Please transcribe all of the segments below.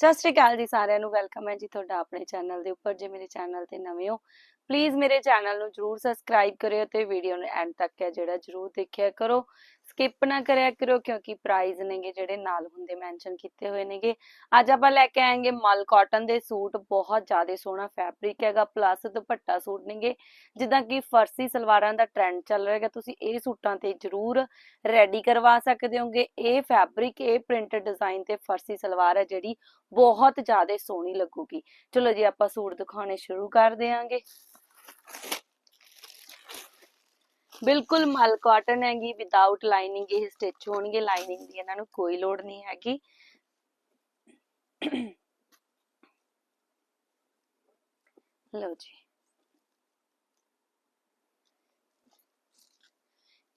ਸਤਿ ਸ਼੍ਰੀ ਅਕਾਲ ਜੀ ਸਾਰਿਆਂ ਨੂੰ, ਵੈਲਕਮ ਹੈ ਜੀ ਤੁਹਾਡਾ ਆਪਣੇ ਚੈਨਲ ਦੇ ਉੱਪਰ, ਜੇ ਮੇਰੇ ਚੈਨਲ ਤੇ ਨਵੇਂ ਹੋ ਪਲੀਜ਼ ਮੇਰੇ ਚੈਨਲ ਨੂੰ ਜਰੂਰ ਸਬਸਕ੍ਰਾਈਬ ਕਰਿਓ ਤੇ ਵੀਡੀਓ ਨੂੰ ਐਂਡ ਤੱਕ ਹੈ ਜਿਹੜਾ ਜਰੂਰ ਦੇਖਿਆ ਕਰੋ। ਸਕਿਪ ਨਾ ਕਰਿਆ ਕਰੋ ਕਿਉਂਕਿ ਪ੍ਰਾਈਜ਼ ਨੇਗੇ ਜਿਹੜੇ ਨਾਲ ਹੁੰਦੇ ਮੈਂਸ਼ਨ ਕੀਤੇ ਹੋਏ ਨੇਗੇ। ਅੱਜ ਆਪਾਂ ਲੈ ਕੇ ਆਏਗੇ ਮਲ ਕਾਟਨ ਦੇ ਸੂਟ, ਬਹੁਤ ਜ਼ਿਆਦਾ ਸੋਹਣਾ ਫੈਬਰਿਕ ਹੈਗਾ ਪਲੱਸ ਦੁਪੱਟਾ ਸੂਟ ਨੇਗੇ। ਜਿੱਦਾਂ ਕਿ ਫਰਸੀ ਸਲਵਾਰਾਂ ਦਾ ਟ੍ਰੈਂਡ ਚੱਲ ਰਿਹਾ ਹੈਗਾ, ਤੁਸੀਂ ਇਹ ਸੂਟਾਂ ਤੇ ਜਰੂਰ ਰੈਡੀ ਕਰਵਾ ਸਕਦੇ ਹੋਗੇ। ਇਹ ਫੈਬਰਿਕ ਇਹ ਪ੍ਰਿੰਟ ਡਿਜ਼ਾਈਨ ਤੇ ਫਰਸੀ ਸਲਵਾਰ ਹੈ, ਜਿਹੜੀ ਬਹੁਤ ਜ਼ਿਆਦਾ ਸੋਹਣੀ ਲੱਗੂਗੀ। ਚਲੋ ਜੀ, ਆਪਾਂ ਸੂਟ ਦਿਖਾਉਣੇ ਸ਼ੁਰੂ ਕਰ ਦੇਵਾਂਗੇ ਬਿਲਕੁਲ ਮਲ ਕਾਟਨ ਹੈਗੀ ਵਿਦਆਊਟ ਲਾਈਨਿੰਗ ਇਹ ਸਟਿਚ ਹੋਣਗੇ ਲਾਈਨਿੰਗ ਦੀ ਇਹਨਾਂ ਨੂੰ ਕੋਈ ਲੋੜ ਨਹੀਂ ਹੈਗੀ। ਲਓ ਜੀ।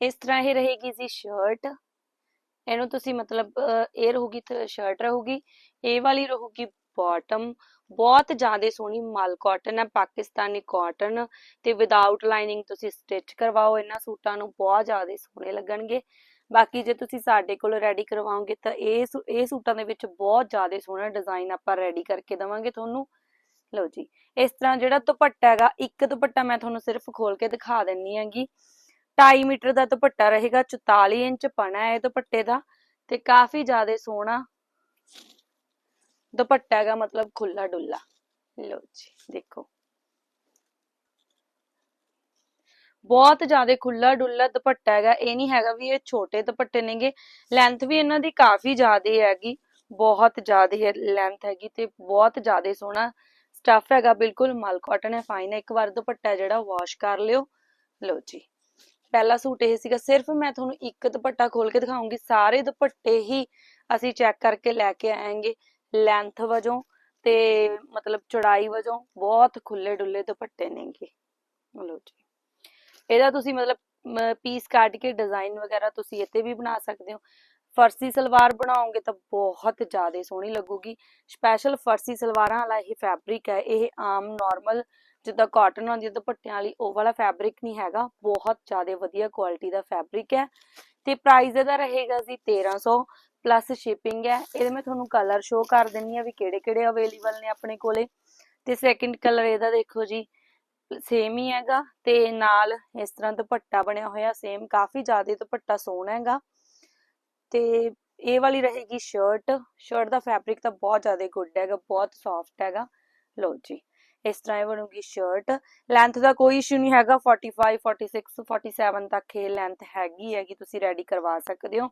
ਇਸ ਤਰ੍ਹਾਂ ਇਹ ਰਹੇਗੀ ਜੀ ਸ਼ਰਟ ਇਹਨੂੰ ਤੁਸੀਂ ਮਤਲਬ ਅਹ, ਇਹ ਰਹੂਗੀ ਸ਼ਰਟ ਰਹੂਗੀ। ਇਹ ਵਾਲੀ ਰਹੂਗੀ ਬਾਟਮ ਬਹੁਤ ਜ਼ਿਆਦਾ ਸੋਹਣੀ ਮਲ ਕਾਟਨ ਹੈ, ਪਾਕਿਸਤਾਨੀ ਕਾਟਨ ਤੇ ਵਿਦਆਊਟ ਲਾਈਨਿੰਗ ਤੁਸੀਂ ਸਟਿਚ ਕਰਵਾਓ, ਇਹਨਾਂ ਸੂਟਾਂ ਨੂੰ ਬਹੁਤ ਜ਼ਿਆਦਾ ਸੋਹਣੇ ਲੱਗਣਗੇ। ਬਾਕੀ ਜੇ ਤੁਸੀਂ ਸਾਡੇ ਕੋਲ ਰੈਡੀ ਕਰਵਾਓਗੇ ਤਾਂ ਇਹ ਇਹ ਸੂਟਾਂ ਦੇ ਵਿੱਚ ਬਹੁਤ ਜ਼ਿਆਦਾ ਸੋਹਣਾ ਡਿਜ਼ਾਈਨ ਆਪਾਂ ਰੈਡੀ ਕਰਕੇ ਦਵਾਂਗੇ ਤੁਹਾਨੂੰ। ਲਓ ਜੀ, ਇਸ ਤਰ੍ਹਾਂ ਜਿਹੜਾ ਦੁਪੱਟਾ ਹੈਗਾ, ਇੱਕ ਦੁਪੱਟਾ ਮੈਂ ਤੁਹਾਨੂੰ ਸਿਰਫ ਖੋਲ ਕੇ ਦਿਖਾ ਦਿੰਨੀ ਹੈਗੀ। 2.5 ਮੀਟਰ ਦਾ ਦੁਪੱਟਾ ਰਹੇਗਾ 44 ਇੰਚ ਪਣਾ ਹੈ ਦੁਪੱਟੇ ਦਾ ਤੇ ਕਾਫੀ ਜ਼ਿਆਦਾ ਸੋਹਣਾ ਦੁਪੱਟਾ ਹੈਗਾ ਮਤਲਬ ਖੁੱਲਾ ਡੁੱਲਾ ਲੋ ਜੀ, ਦੇਖੋ। ਬਹੁਤ ਜ਼ਿਆਦਾ ਖੁੱਲਾ ਡੁੱਲਾ ਦੁਪੱਟਾ ਹੈਗਾ। ਇਹ ਨਹੀਂ ਹੈਗਾ ਵੀ ਇਹ ਛੋਟੇ ਦੁਪੱਟੇ ਨੇਗੇ। ਲੈਂਥ ਵੀ ਇਹਨਾਂ ਦੀ ਕਾਫੀ ਜ਼ਿਆਦਾ ਹੈਗੀ। ਬਹੁਤ ਜ਼ਿਆਦਾ ਲੈਂਥ ਹੈਗੀ ਤੇ ਬਹੁਤ ਜ਼ਿਆਦਾ ਸੋਹਣਾ ਸਟਫ ਹੈਗਾ। ਬਿਲਕੁਲ ਮਲ ਕਾਟਨ ਹੈ ਫਾਈਨ ਹੈ। ਇੱਕ ਵਾਰ ਦੁਪੱਟਾ ਜਿਹੜਾ ਵਾਸ਼ ਕਰ ਲਿਓ। ਲਓ ਜੀ। ਪਹਿਲਾ ਸੂਟ ਇਹ ਸੀਗਾ। ਸਿਰਫ ਮੈਂ ਤੁਹਾਨੂੰ ਇੱਕ ਦੁਪੱਟਾ ਖੋਲ ਕੇ ਦਿਖਾਉਂਗੀ। ਸਾਰੇ ਦੁਪੱਟੇ ਹੀ ਅਸੀਂ ਚੈੱਕ ਕਰਕੇ ਲੈ ਕੇ ਆਏਂਗੇ। ਲੈਂਥ ਵਜੋਂ ਤੇ ਮਤਲਬ ਚੌੜਾਈ ਵਜੋਂ ਬਹੁਤ ਖੁੱਲੇ ਡੁੱਲੇ ਦੁਪੱਟੇ ਨੇਗੇ। ਲਓ ਜੀ। ਇਹਦਾ ਤੁਸੀਂ ਮਤਲਬ ਪੀਸ ਕੱਢ ਕੇ ਡਿਜ਼ਾਈਨ ਵਗੈਰਾ ਤੁਸੀਂ ਇੱਥੇ ਵੀ ਬਣਾ ਸਕਦੇ ਹੋ। ਫਰਸੀ ਸਲਵਾਰ ਬਣਾਓਗੇ ਤਾਂ ਬਹੁਤ ਜ਼ਿਆਦਾ ਸੋਹਣੀ ਲੱਗੂਗੀ। ਸਪੈਸ਼ਲ ਫਰਸੀ ਸਲਵਾਰਾਂ ਵਾਲਾ ਇਹ ਫੈਬਰਿਕ ਹੈ। ਇਹ ਆਮ ਨਾਰਮਲ ਜਿੱਦਾਂ ਕਾਟਨ ਹੁੰਦੀ ਹੈ ਦੁਪੱਟਿਆਂ ਵਾਲੀ, ਉਹ ਵਾਲਾ ਫੈਬਰਿਕ ਨਹੀਂ ਹੈਗਾ। ਬਹੁਤ ਜ਼ਿਆਦਾ ਵਧੀਆ ਕੁਆਲਿਟੀ ਦਾ ਫੈਬਰਿਕ ਹੈ। ਤੇ ਪ੍ਰਾਈਸ ਇਹਦਾ ਰਹੇਗਾ ਜੀ 1300 ਪਲੱਸ ਸ਼ਿਪਿੰਗ ਹੈ। ਇਹਦੇ ਮੈਂ ਤੁਹਾਨੂੰ ਕਲਰ ਸ਼ੋ ਕਰ ਦਿੰਨੀ ਆ ਵੀ ਕਿਹੜੇ ਕਿਹੜੇ ਅਵੇਲੇਬਲ ਨੇ ਆਪਣੇ ਕੋਲੇ। ਤੇ ਸੈਕਿੰਡ ਕਲਰ ਇਹਦਾ ਦੇਖੋ ਜੀ ਸੇਮ ਹੀ ਹੈਗਾ ਤੇ ਨਾਲ ਇਸ ਤਰ੍ਹਾਂ ਦੁਪੱਟਾ ਬਣਿਆ ਹੋਇਆ ਸੇਮ ਕਾਫੀ ਜ਼ਿਆਦਾ ਦੁਪੱਟਾ ਸੋਹਣਾ ਹੈਗਾ। ਤੇ ਇਹ ਵਾਲੀ ਰਹੇਗੀ ਸ਼ਰਟ ਸ਼ਰਟ ਦਾ ਫੈਬਰਿਕ ਤਾਂ ਬਹੁਤ ਜ਼ਿਆਦਾ ਗੁੱਡ ਹੈਗਾ, ਬਹੁਤ ਸੌਫਟ ਹੈਗਾ। ਲਓ ਜੀ, ਇਸ ਤਰ੍ਹਾਂ ਇਹ ਬਣੂਗੀ ਸ਼ਰਟ ਲੈਂਥ ਦਾ ਕੋਈ ਇਸ਼ੂ ਨਹੀਂ ਹੈਗਾ 45 46 47 ਤੱਕ ਇਹ ਲੈਂਥ ਹੈਗੀ ਹੈਗੀ, ਤੁਸੀਂ ਰੈਡੀ ਕਰਵਾ ਸਕਦੇ ਹੋ।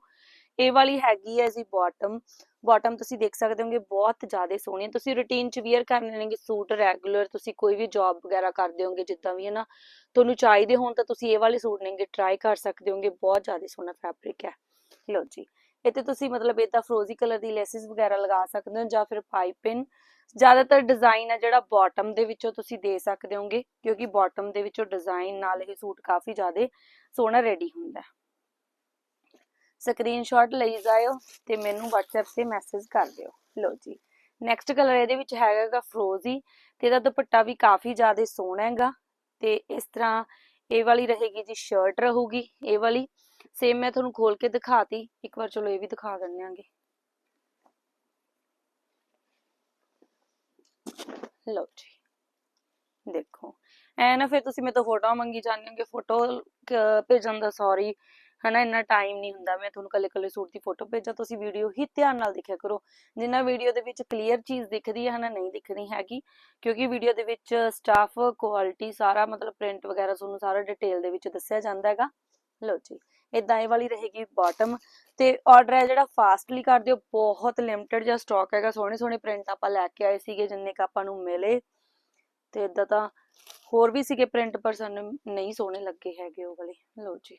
ਇਹ ਵਾਲੀ ਹੈਗੀ ਹੈ ਜੀ ਬਾਟਮ ਬਾਟਮ ਤੁਸੀਂ ਦੇਖ ਸਕਦੇ ਹੋਗੇ, ਬਹੁਤ ਜ਼ਿਆਦਾ ਸੋਹਣੀ ਹੈ। ਤੁਸੀਂ ਰੂਟੀਨ ਚ ਵੇਅਰ ਕਰਨੇ ਨੇਗੇ ਸੂਟ ਰੈਗੂਲਰ ਤੁਸੀਂ ਕੋਈ ਵੀ ਜੌਬ ਵਗੈਰਾ ਕਰਦੇ ਹੋਗੇ, ਜਿੱਦਾਂ ਵੀ ਹੈ ਨਾ। ਤੁਹਾਨੂੰ ਚਾਹੀਦੇ ਹੋਣ ਤਾਂ ਤੁਸੀਂ ਇਹ ਵਾਲੇ ਸੂਟ ਨੇਗੇ ਟਰਾਈ ਕਰ ਸਕਦੇ ਹੋਗੇ। ਬਹੁਤ ਜ਼ਿਆਦਾ ਸੋਹਣਾ ਫੈਬਰਿਕ ਹੈ। ਲਓ ਜੀ, ਇੱਥੇ ਤੁਸੀਂ ਮਤਲਬ ਇਦਾਂ ਫਰੋਜ਼ੀ ਕਲਰ ਦੀ ਲੈਸਿਸ ਵਗੈਰਾ ਲਗਾ ਸਕਦੇ ਹੋ ਜਾਂ ਫਿਰ ਪਾਈਪਿੰਗ ਜ਼ਿਆਦਾਤਰ ਡਿਜ਼ਾਈਨ ਹੈ ਜਿਹੜਾ ਬਾਟਮ ਦੇ ਵਿੱਚੋਂ ਤੁਸੀਂ ਦੇ ਸਕਦੇ ਹੋਗੇ, ਕਿਉਂਕਿ ਬਾਟਮ ਦੇ ਵਿੱਚੋਂ ਡਿਜ਼ਾਈਨ ਨਾਲ ਇਹ ਸੂਟ ਕਾਫੀ ਜ਼ਿਆਦਾ ਸੋਹਣਾ ਰੈਡੀ ਹੁੰਦਾ ਹੈ। ਸਕਰੀਨਸ਼ਾਟ ਲਈ ਜਾਇਓ ਤੇ ਮੈਨੂੰ WhatsApp ਤੇ ਮੈਸੇਜ ਕਰ ਦਿਓ। ਲਓ ਜੀ। ਨੈਕਸਟ ਕਲਰ ਇਹਦੇ ਵਿੱਚ ਹੈਗਾਗਾ ਫਰੋਜ਼ੀ ਤੇ ਇਹਦਾ ਦੁਪੱਟਾ ਵੀ ਕਾਫੀ ਜ਼ਿਆਦਾ ਸੋਹਣਾ ਹੈਗਾ ਤੇ ਇਸ ਤਰ੍ਹਾਂ ਇਹ ਵਾਲੀ ਰਹੇਗੀ ਜੀ ਸ਼ਰਟ ਰਹੂਗੀ ਇਹ ਵਾਲੀ। ਸੇਮ ਮੈਂ ਤੁਹਾਨੂੰ ਖੋਲ ਕੇ ਦਿਖਾਤੀ। ਇੱਕ ਵਾਰ ਚਲੋ ਇਹ ਵੀ ਦਿਖਾ ਦਿੰਨੇ ਆਂਗੇ ਲਓ ਜੀ। ਦੇਖੋ। ਐ ਨਾ ਫਿਰ ਤੁਸੀਂ ਮੇਰੇ ਤੋਂ ਫੋਟੋ ਮੰਗੀ ਜਾਂਦੇ ਹੋਗੇ। ਫੋਟੋ ਭੇਜਣ ਦਾ ਸੌਰੀ ਹਨਾ, ਇੰਨਾ ਟਾਈਮ ਨਹੀਂ ਹੁੰਦਾ। ਮੈਂ ਤੁਹਾਨੂੰ ਕੱਲੇ ਕੱਲੇ ਸੂਟ ਦੀ ਫੋਟੋ ਭੇਜਾਂ, ਤੁਸੀਂ ਵੀਡੀਓ ਹੀ ਧਿਆਨ ਨਾਲ ਦੇਖਿਆ ਕਰੋ। ਜਿੰਨਾ ਵੀਡੀਓ ਦੇ ਵਿੱਚ ਕਲੀਅਰ ਚੀਜ਼ ਦਿਖਦੀ ਹੈ, ਹਨਾ, ਨਹੀਂ ਦਿਖਣੀ ਹੈਗੀ, ਕਿਉਂਕਿ ਵੀਡੀਓ ਦੇ ਵਿੱਚ ਸਟਾਫ ਕੁਆਲਿਟੀ ਸਾਰਾ, ਮਤਲਬ ਪ੍ਰਿੰਟ ਵਗੈਰਾ ਤੁਹਾਨੂੰ ਸਾਰਾ ਡਿਟੇਲ ਦੇ ਵਿੱਚ ਦੱਸਿਆ ਜਾਂਦਾ ਹੈਗਾ। ਲਓ ਜੀ ਇਦਾਂ ਇਹ ਵਾਲੀ ਰਹੇਗੀ ਬਾਟਮ ਤੇ ਆਰਡਰ ਹੈ ਜਿਹੜਾ ਫਾਸਟਲੀ ਕਰ ਦਿਓ, ਬਹੁਤ ਲਿਮਟਿਡ ਜਿਹਾ ਸਟਾਕ ਹੈਗਾ। ਸੋਹਣੇ ਸੋਹਣੇ ਪ੍ਰਿੰਟ ਆਪਾਂ ਲੈ ਕੇ ਆਏ ਸੀਗੇ, ਜਿੰਨੇ ਕ ਆਪਾਂ ਨੂੰ ਮਿਲੇ। ਤੇ ਇਦਾਂ ਤਾਂ ਹੋਰ ਵੀ ਸੀਗੇ ਪ੍ਰਿੰਟ ਪਰ ਸਾਨੂੰ ਨਹੀਂ ਸੋਹਣੇ ਲੱਗੇ ਹੈਗੇ ਉਹ ਵਾਲੇ। ਲਓ ਜੀ।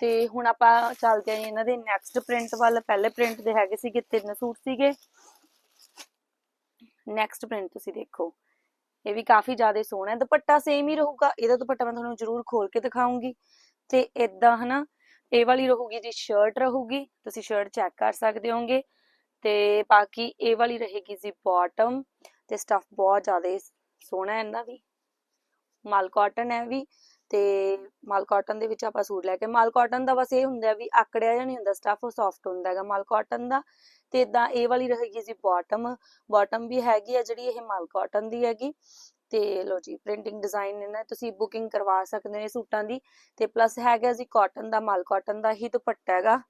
ਤੇ ਹੁਣ ਆਪਾਂ ਚੱਲਦੇ ਹਾਂ ਇਹਨਾਂ ਦੇ ਨੈਕਸਟ ਪ੍ਰਿੰਟ ਵੱਲ। ਪਹਿਲੇ ਪ੍ਰਿੰਟ ਦੇ ਹੈਗੇ ਸੀਗੇ ਤਿੰਨ ਸੂਟ ਸੀਗੇ। ਨੈਕਸਟ ਪ੍ਰਿੰਟ ਤੁਸੀਂ ਦੇਖੋ। ਇਹ ਵੀ ਕਾਫੀ ਜ਼ਿਆਦਾ ਸੋਹਣਾ ਹੈ। ਦੁਪੱਟਾ ਸੇਮ ਹੀ ਰਹੂਗਾ। ਇਹਦਾ ਦੁਪੱਟਾ ਮੈਂ ਤੁਹਾਨੂੰ ਜ਼ਰੂਰ ਖੋਲ ਕੇ ਦਿਖਾਉਂਗੀ। ਤੇ ਇਦਾਂ ਹਨਾ, ਇਹ ਵਾਲੀ ਰਹੂਗੀ ਜੀ ਸ਼ਰਟ ਰਹੂਗੀ। ਤੁਸੀਂ ਸ਼ਰਟ ਚੈੱਕ ਕਰ ਸਕਦੇ ਹੋਗੇ ਤੇ ਬਾਕੀ ਇਹ ਵਾਲੀ ਰਹੇਗੀ ਜੀ ਬਾਟਮ ਤੇ ਸਟਫ ਬਹੁਤ ਜ਼ਿਆਦਾ ਸੋਹਣਾ ਹੈ ਇਹਦਾ ਵੀ ਮਲ ਕਾਟਨ ਹੈ ਵੀ। ਤੇ ਮਾਲ ਕਾਟਨ ਦੇ ਵਿੱਚ ਆਪਾਂ ਸੂਟ ਲੈ ਕੇ ਮਾਲ ਕਾਟਨ ਦਾ ਬਸ ਇਹ ਹੁੰਦਾ ਵੀ ਆਕੜਿਆ ਜਿਹਾ ਨਹੀਂ ਹੁੰਦਾ ਸਟਫ ਉਹ ਸੌਫਟ ਹੁੰਦਾ ਹੈਗਾ। ਮਾਲ ਕਾਟਨ ਦਾ ਤੇ ਇਦਾਂ ਇਹ ਵਾਲੀ ਰਹੇਗੀ ਜੀ ਬਾਟਮ ਬਾਟਮ ਵੀ ਹੈਗੀ ਆ ਜਿਹੜੀ ਇਹ ਮਾਲ ਕਾਟਨ ਦੀ ਹੈਗੀ। ਤੇ ਲੋ ਜੀ ਪ੍ਰਿੰਟਿੰਗ ਡਿਜ਼ਾਈਨ ਇਹਨਾਂ ਤੁਸੀਂ ਬੁਕਿੰਗ ਕਰਵਾ ਸਕਦੇ ਨੇ ਸੂਟਾਂ ਦੀ। ਤੇ ਪਲੱਸ ਹੈਗਾ ਜੀ ਕਾਟਨ ਦਾ, ਮਾਲ ਕਾਟਨ ਦਾ ਹੀ ਦੁਪੱਟਾ ਹੈਗਾ।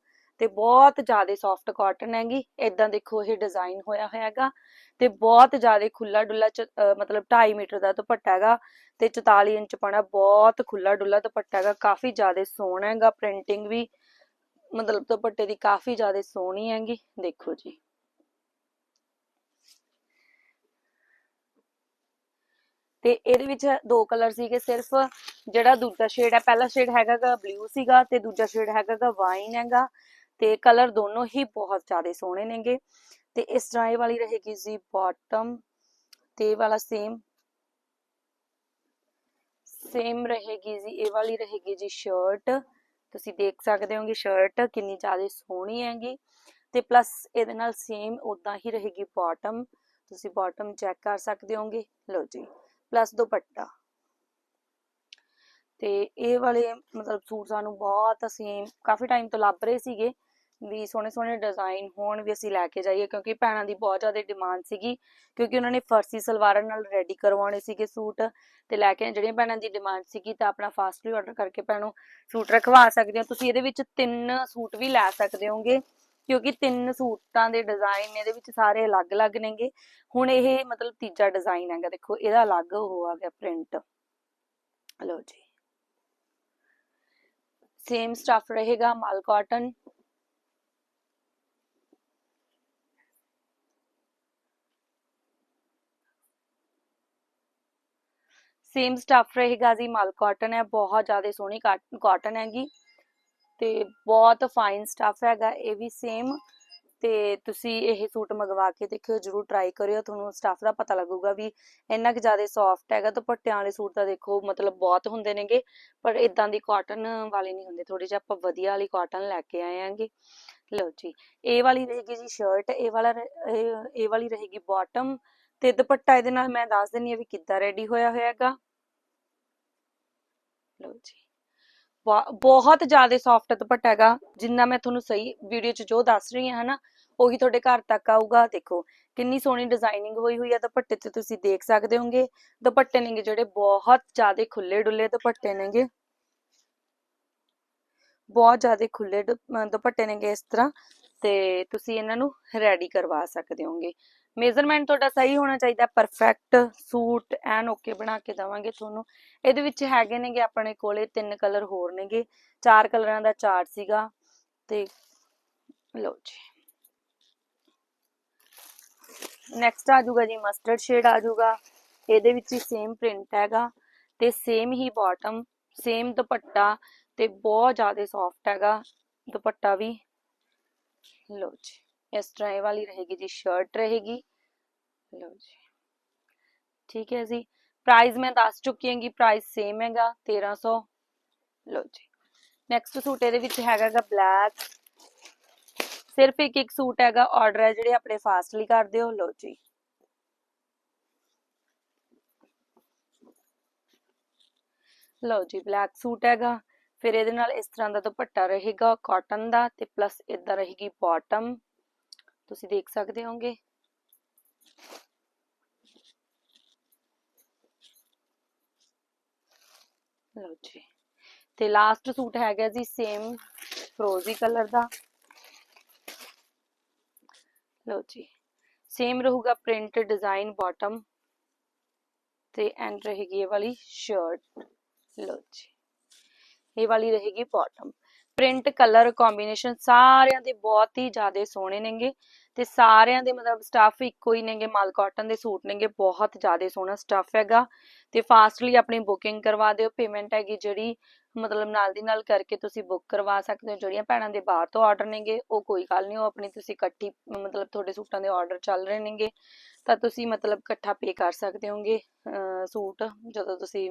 ਤੇ ਬਹੁਤ ਜ਼ਿਆਦਾ ਸੌਫਟ ਕਾਟਨ ਹੈਗੀ ਇਦਾਂ ਦੇਖੋ ਇਹ ਡਿਜ਼ਾਈਨ ਹੋਇਆ ਹੋਇਆ ਤੇ ਬਹੁਤ ਜ਼ਿਆਦਾ ਖੁੱਲਾ ਡੁੱਲਾ ਚ- ਮਤਲਬ 2.5 ਮੀਟਰ ਦਾ ਦੁਪੱਟਾ ਹੈਗਾ ਤੇ 44 ਇੰਚ ਪਣਾ ਬਹੁਤ ਖੁੱਲਾ ਡੁੱਲਾ ਦੁਪੱਟਾ ਹੈਗਾ, ਕਾਫੀ ਜ਼ਿਆਦਾ ਸੋਹਣਾ ਹੈਗਾ ਪ੍ਰਿੰਟਿੰਗ ਵੀ ਮਤਲਬ ਦੁਪੱਟੇ ਦੀ ਕਾਫੀ ਜ਼ਿਆਦਾ ਸੋਹਣੀ ਹੈਗੀ, ਦੇਖੋ ਜੀ। ਤੇ ਇਹਦੇ ਵਿੱਚ ਦੋ ਕਲਰ ਸੀਗੇ ਸਿਰਫ, ਜਿਹੜਾ ਦੂਜਾ ਸ਼ੇਡ ਹੈ, ਪਹਿਲਾ ਸ਼ੇਡ ਹੈਗਾਗਾ ਬਲੂ ਸੀਗਾ ਤੇ ਦੂਜਾ ਸ਼ੇਡ ਹੈਗਾਗਾ ਵਾਈਨ ਹੈਗਾ। ਤੇ ਕਲਰ ਦੋਨੋਂ ਹੀ ਬਹੁਤ ਜ਼ਿਆਦਾ ਸੋਹਣੇ ਨੇਗੇ। ਤੇ ਇਸ ਤਰ੍ਹਾਂ ਇਹ ਵਾਲੀ ਰਹੇਗੀ ਜੀ ਬਾਟਮ ਤੇ ਵਾਲਾ ਸੇਮ ਸੇਮ ਰਹੇਗੀ ਜੀ, ਇਹ ਵਾਲੀ ਰਹੇਗੀ ਜੀ ਸ਼ਰਟ ਤੁਸੀਂ ਦੇਖ ਸਕਦੇ ਹੋਗੇ ਸ਼ਰਟ ਕਿੰਨੀ ਜ਼ਿਆਦਾ ਸੋਹਣੀ ਹੈਗੀ। ਤੇ ਪਲੱਸ ਇਹਦੇ ਨਾਲ ਸੇਮ ਉਦਾਂ ਹੀ ਰਹੇਗੀ ਬਾਟਮ ਤੁਸੀਂ ਬਾਟਮ ਚੈੱਕ ਕਰ ਸਕਦੇ ਹੋਗੇ। ਲਓ ਜੀ ਪਲੱਸ ਦੁਪੱਟਾ। ਤੇ ਇਹ ਵਾਲੇ ਮਤਲਬ ਸੂਟ ਸਾਨੂੰ ਬਹੁਤ ਸੇਮ ਕਾਫੀ ਟਾਈਮ ਤੋਂ ਲੱਭ ਰਹੇ ਸੀਗੇ। ਵੀ ਸੋਹਣੇ ਸੋਹਣੇ ਡਿਜ਼ਾਈਨ ਹੋਣ ਵੀ ਅਸੀਂ ਲੈ ਕੇ ਜਾਈਏ, ਕਿਉਂਕਿ ਭੈਣਾਂ ਦੀ ਬਹੁਤ ਜ਼ਿਆਦਾ ਡਿਮਾਂਡ ਸੀਗੀ, ਕਿਉਂਕਿ ਉਹਨਾਂ ਨੇ ਫਰਸੀ ਸਲਵਾਰਾਂ ਨਾਲ ਰੈਡੀ ਕਰਵਾਉਣੇ ਸੀਗੇ ਸੂਟ ਤੇ ਲੈ ਕੇ ਜਿਹੜੀਆਂ ਭੈਣਾਂ ਦੀ ਡਿਮਾਂਡ ਸੀਗੀ ਤਾਂ ਆਪਣਾ ਫਾਸਟਲੀ ਆਰਡਰ ਕਰਕੇ ਭੈਣੋ ਸੂਟ ਰਖਵਾ ਸਕਦੇ ਹੋ। ਤੁਸੀਂ ਇਹਦੇ ਵਿੱਚ ਤਿੰਨ ਸੂਟ ਵੀ ਲੈ ਸਕਦੇ ਹੋਗੇ ਕਿਉਂਕਿ ਤਿੰਨ ਸੂਟਾਂ ਦੇ ਡਿਜ਼ਾਈਨ ਇਹਦੇ ਵਿੱਚ ਸਾਰੇ ਅਲੱਗ-ਅਲੱਗ ਨੇਗੇ। ਹੁਣ ਇਹ ਮਤਲਬ ਤੀਜਾ ਡਿਜ਼ਾਈਨ ਹੈਗਾ, ਦੇਖੋ, ਇਹਦਾ ਅਲੱਗ ਹੋ ਆ ਗਿਆ ਪ੍ਰਿੰਟ ਲਓ ਜੀ। ਸੇਮ ਸਟਫ ਰਹੇਗਾ, ਮਾਲ ਕਾਟਨ ਸੇਮ ਸਟਫ ਰਹੇਗਾ ਜੀ, ਮਾਲ ਕਾਟਨ ਹੈ, ਬਹੁਤ ਜ਼ਿਆਦਾ ਸੋਹਣੀ ਕਾਟਨ ਹੈਗੀ ਤੇ ਬਹੁਤ ਫਾਈਨ ਸਟਫ ਹੈਗਾ, ਇਹ ਵੀ ਸੇਮ ਤੇ ਤੁਸੀਂ ਇਹ ਸੂਟ ਮੰਗਵਾ ਕੇ ਦੇਖਿਓ, ਜਰੂਰ ਟਰਾਈ ਕਰਿਓ, ਤੁਹਾਨੂੰ ਸਟਫ ਦਾ ਪਤਾ ਲੱਗੂਗਾ ਵੀ ਇੰਨਾ ਕਿ ਜ਼ਿਆਦਾ ਸੌਫਟ ਹੈਗਾ, ਦੁਪੱਟਿਆਂ ਵਾਲੇ ਸੂਟ ਤਾਂ ਦੇਖੋ ਮਤਲਬ ਬਹੁਤ ਹੁੰਦੇ ਨੇਗੇ, ਪਰ ਇਦਾਂ ਦੀ ਕਾਟਨ ਵਾਲੇ ਨਹੀਂ ਹੁੰਦੇ ਥੋੜੇ ਜਿਹਾ ਆਪਾਂ ਵਧੀਆ ਵਾਲੀ ਕਾਟਨ ਲੈ ਕੇ ਆਏ ਆਂਗੇ ਲਓ ਜੀ, ਇਹ ਵਾਲੀ ਰਹੇਗੀ ਜੀ ਸ਼ਰਟ ਇਹ ਵਾਲਾ ਇਹ ਵਾਲੀ ਰਹੇਗੀ ਬਾਟਮ ਤੇ ਦੁਪੱਟਾ ਇਹਦੇ ਨਾਲ ਮੈਂ ਦੱਸ ਦਿੰਨੀ ਆ ਵੀ ਕਿੱਦਾਂ ਰੈਡੀ ਹੋਇਆ ਹੋਇਆ ਹੈਗਾ ਲਓ ਜੀ। ਬਹੁਤ ਜ਼ਿਆਦਾ ਸੌਫਟ ਦੁਪੱਟਾ ਹੈਗਾ, ਜਿੰਨਾ ਮੈਂ ਤੁਹਾਨੂੰ ਸਹੀ ਵੀਡੀਓ 'ਚ ਜੋ ਦੱਸ ਰਹੀ ਹਾਂ ਹਨਾ, ਉਹੀ ਤੁਹਾਡੇ ਘਰ ਤੱਕ ਆਊਗਾ। ਦੇਖੋ, ਕਿੰਨੀ ਸੋਹਣੀ ਡਿਜ਼ਾਈਨਿੰਗ ਹੋਈ ਹੋਈ ਆ ਦੁਪੱਟੇ, ਤੇ ਤੁਸੀਂ ਦੇਖ ਸਕਦੇ ਹੋਗੇ। ਦੁਪੱਟੇ ਨੇਗੇ ਜਿਹੜੇ ਬਹੁਤ ਜ਼ਿਆਦਾ ਖੁੱਲੇ ਡੁੱਲੇ ਦੁਪੱਟੇ ਨੇਗੇ। ਬਹੁਤ ਜ਼ਿਆਦਾ ਖੁੱਲੇ ਦੁ- ਅਹ ਦੁਪੱਟੇ ਨੇਗੇ ਇਸ ਤਰ੍ਹਾਂ, ਤੇ ਤੁਸੀਂ ਇਹਨਾਂ ਨੂੰ ਰੈਡੀ ਕਰਵਾ ਸਕਦੇ ਹੋਗੇ। ਮੇਜ਼ਰਮੈਂਟ ਤੁਹਾਡਾ ਸਹੀ ਹੋਣਾ ਚਾਹੀਦਾ ਪਰਫੈਕਟ ਸੂਟ, ਐਨ ਓਕੇ ਬਣਾ ਕੇ ਦਵਾਂਗੇ ਤੁਹਾਨੂੰ। ਇਹਦੇ ਵਿੱਚ ਹੈਗੇ ਨੇਗੇ ਆਪਣੇ ਕੋਲੇ ਤਿੰਨ ਕਲਰ ਹੋਰ ਨੇਗੇ, ਚਾਰ ਕਲਰਾਂ ਦਾ ਚਾਰਟ ਸੀਗਾ ਤੇ ਲਓ ਜੀ। ਨੈਕਸਟ ਆ ਜਾਊਗਾ ਜੀ ਮਸਟਰਡ ਸ਼ੇਡ ਆ ਜਾਊਗਾ। ਇਹਦੇ ਵਿੱਚ ਹੀ ਸੇਮ ਪ੍ਰਿੰਟ ਹੈਗਾ ਤੇ ਸੇਮ ਹੀ ਬਾਟਮ ਸੇਮ ਦੁਪੱਟਾ ਤੇ ਬਹੁਤ ਜ਼ਿਆਦਾ ਸੌਫਟ ਹੈਗਾ ਦੁਪੱਟਾ ਵੀ। ਲਓ ਜੀ। ਇਸ ਤਰ੍ਹਾਂ ਇਹ ਵਾਲੀ ਰਹੇਗੀ ਜੀ ਸ਼ਰਟ ਰਹੇਗੀ ਲਓ ਜੀ ਠੀਕ ਹੈ ਜੀ ਪ੍ਰਾਈਸ ਮੈਂ ਦੱਸ ਚੁੱਕੀ ਹਾਂ ਕਿ ਪ੍ਰਾਈਸ ਸੇਮ ਹੈਗਾ 1300 ਲਓ ਜੀ ਨੈਕਸਟ ਸੂਟ ਇਹਦੇ ਵਿੱਚ ਹੈਗਾਗਾ ਬਲੈਕ ਸਿਰਫ ਇੱਕ ਇੱਕ ਸੂਟ ਹੈਗਾ ਆਰਡਰ ਹੈ ਜਿਹੜੇ ਆਪਣੇ ਫਾਸਟਲੀ ਕਰ ਦਿਓ ਲਓ ਜੀ ਲਓ ਜੀ ਬਲੈਕ ਸੂਟ ਹੈਗਾ ਫਿਰ ਇਹਦੇ ਨਾਲ ਇਸ ਤਰ੍ਹਾਂ ਦਾ ਦੁਪੱਟਾ ਰਹੇਗਾ ਕਾਟਨ ਦਾ ਤੇ ਪਲੱਸ ਇਦਾਂ ਰਹੇਗੀ ਬਾਟਮ ਤੁਸੀਂ ਦੇਖ ਸਕਦੇ ਹੋਗੇ। ਲਓ ਜੀ। ਤੇ ਲਾਸਟ ਸੂਟ ਹੈਗਾ ਜੀ ਸੇਮ ਫਰੋਜ਼ੀ ਕਲਰ ਦਾ। ਲਓ ਜੀ। ਸੇਮ ਰਹੂਗਾ ਪ੍ਰਿੰਟ ਡਿਜ਼ਾਈਨ ਬਾਟਮ ਤੇ ਐਂਡ ਰਹੇਗੀ ਇਹ ਵਾਲੀ ਸ਼ਰਟ ਲਓ ਜੀ। ਇਹ ਵਾਲੀ ਰਹੇਗੀ ਬਾਟਮ ਪ੍ਰਿੰਟ ਕਲਰ ਕੰਬੀਨੇਸ਼ਨ ਸਾਰਿਆਂ ਦੇ ਬਹੁਤ ਹੀ ਜ਼ਿਆਦਾ ਸੋਹਣੇ ਨੇਗੇ। ਤੇ ਸਾਰਿਆਂ ਦੇ ਮਤਲਬ ਸਟਫ ਇੱਕੋ ਹੀ ਨੇਗੇ, ਮਾਲ ਕਾਟਨ ਦੇ ਸੂਟ ਨੇਗੇ, ਬਹੁਤ ਜ਼ਿਆਦਾ ਸੋਹਣਾ ਸਟਫ ਹੈਗਾ। ਤੇ ਫਾਸਟਲੀ ਆਪਣੀ ਬੁਕਿੰਗ ਕਰਵਾ ਦਿਓ ਪੇਮੈਂਟ ਹੈਗੀ ਜਿਹੜੀ ਮਤਲਬ ਨਾਲ ਦੀ ਨਾਲ ਕਰਕੇ ਤੁਸੀਂ ਬੁੱਕ ਕਰਵਾ ਸਕਦੇ ਹੋ, ਜਿਹੜੀਆਂ ਭੈਣਾਂ ਦੇ ਬਾਹਰ ਤੋਂ ਆਰਡਰ ਨੇਗੇ, ਉਹ ਕੋਈ ਗੱਲ ਨਹੀਂ, ਉਹ ਆਪਣੀ ਤੁਸੀਂ ਇਕੱਠੀ ਮਤਲਬ ਤੁਹਾਡੇ ਸੂਟਾਂ ਦੇ ਆਰਡਰ ਚੱਲ ਰਹੇ ਨੇਗੇ। ਤਾਂ ਤੁਸੀਂ ਮਤਲਬ ਇਕੱਠਾ ਪੇ ਕਰ ਸਕਦੇ ਹੋਗੇ ਸੂਟ, ਜਦੋਂ ਤੁਸੀਂ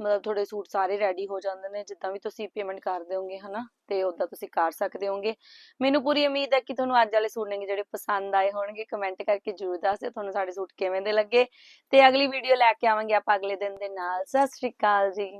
ਮਤਲਬ ਤੁਹਾਡੇ ਸੂਟ ਸਾਰੇ ਰੈਡੀ ਹੋ ਜਾਂਦੇ ਨੇ, ਜਿੱਦਾਂ ਵੀ ਤੁਸੀਂ ਪੇਮੈਂਟ ਕਰ ਦਿਓਗੇ ਹਨਾ? ਤੇ ਉਦਾਂ ਤੁਸੀਂ ਕਰ ਸਕਦੇ ਹੋਗੇ। ਮੈਨੂੰ ਪੂਰੀ ਉਮੀਦ ਹੈ ਕਿ ਤੁਹਾਨੂੰ ਅੱਜ ਵਾਲੇ ਸੂਟ ਨੇ ਜਿਹੜੇ ਪਸੰਦ ਆਏ ਹੋਣਗੇ ਕਮੈਂਟ ਕਰਕੇ ਜਰੂਰ ਦੱਸ ਤੁਹਾਨੂੰ ਸਾਡੇ ਸੂਟ ਕਿਵੇਂ ਦੇ ਲੱਗੇ। ਤੇ ਅਗਲੀ ਵੀਡੀਓ ਲੈ ਕੇ ਆਵਾਂਗੇ ਆਪਾਂ ਅਗਲੇ ਦਿਨ ਦੇ ਨਾਲ। ਸਤਿ ਸ਼੍ਰੀ ਅਕਾਲ ਜੀ।